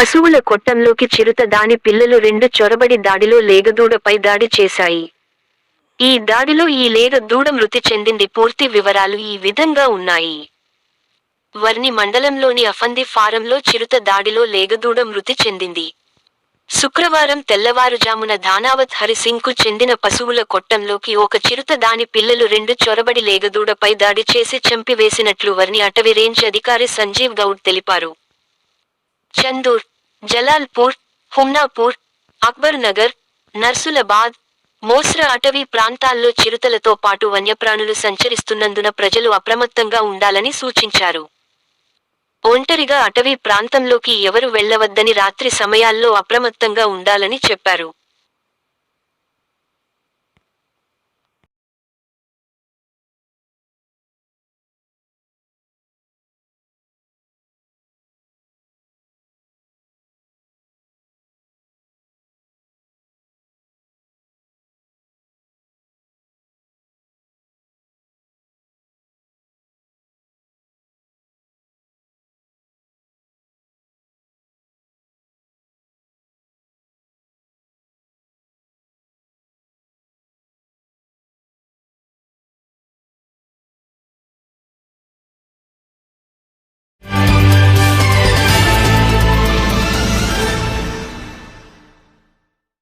పశువుల కొట్టంలోకి చిరుత దాని పిల్లలు రెండు చొరబడి దాడిలో లేగదూడపై దాడి చేశాయి. ఈ దాడిలో ఈ లేగ దూడ మృతి చెందింది పూర్తి వివరాలు ఈ విధంగా ఉన్నాయి. వర్ణి మండలంలోని అఫంది ఫారంలో చిరుత దాడిలో లేగదూడ మృతి చెందింది. శుక్రవారం తెల్లవారుజామున ధానావత్ హరిసింగ్కు చెందిన పశువుల కొట్టంలోకి ఒక చిరుత దాని పిల్లలు రెండు చొరబడి లేగదూడపై దాడి చేసి చంపివేసినట్లు వర్ణి అటవీ రేంజ్ అధికారి సంజీవ్ గౌడ్ తెలిపారు. చందూర్ జలాల్పూర్ హుమ్నాపూర్ అక్బర్ నగర్ నర్సులబాద్ మోస్రా అటవీ ప్రాంతాల్లో చిరుతలతో పాటు వన్యప్రాణులు సంచరిస్తున్నందున ప్రజలు అప్రమత్తంగా ఉండాలని సూచించారు. ఒంటరిగా అటవీ ప్రాంతంలోకి ఎవరు వెళ్ళవద్దని రాత్రి సమయాల్లో అప్రమత్తంగా ఉండాలని చెప్పారు.